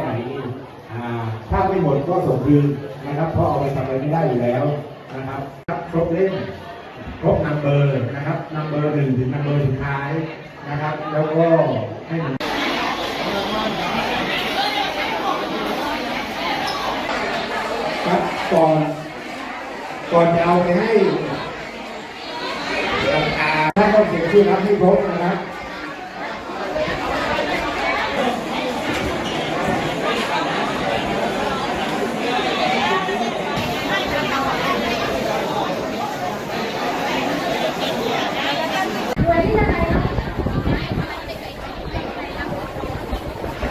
ไหนถ้าไม่หมดก็ส่งคืนนะครับ เพราะเอาไปทำอะไรไม่ได้อยู่แล้วนะครับครบเล่มครบนัมเบอร์นะครับนัมเบอร์หนึ่งถึงนัมเบอร์สุดท้ายนะครับ แล้วก็ให้มันครับก่อนก่อนจะเอาไปให้อ่าท่านต้องเขียนชื่อรับให้ครบนะครับ รวยที่อะไรเนาะ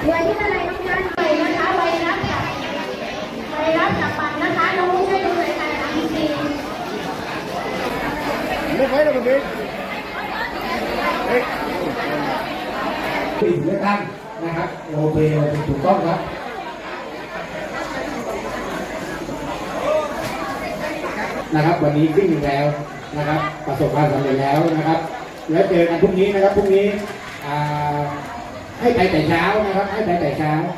รวยที่อะไรน้องยันไปนะคะไวรัสจากไวรัสจากปันนะคะน้องมุ้งให้ดูเลยค่ะทำจริงไม่ไหวแล้วมันเด็กผู้หญิงเลือกตั้งนะครับโอเคโอเคถูกต้องครับนะครับ วันนี้ขึ้นอยู่แล้วนะครับ ประสบความสำเร็จแล้วนะครับ แล้วเจอกันพรุ่งนี้นะครับพรุ่งนี้อ่า ให้ไปแต่เช้านะครับ ให้ไปแต่เช้า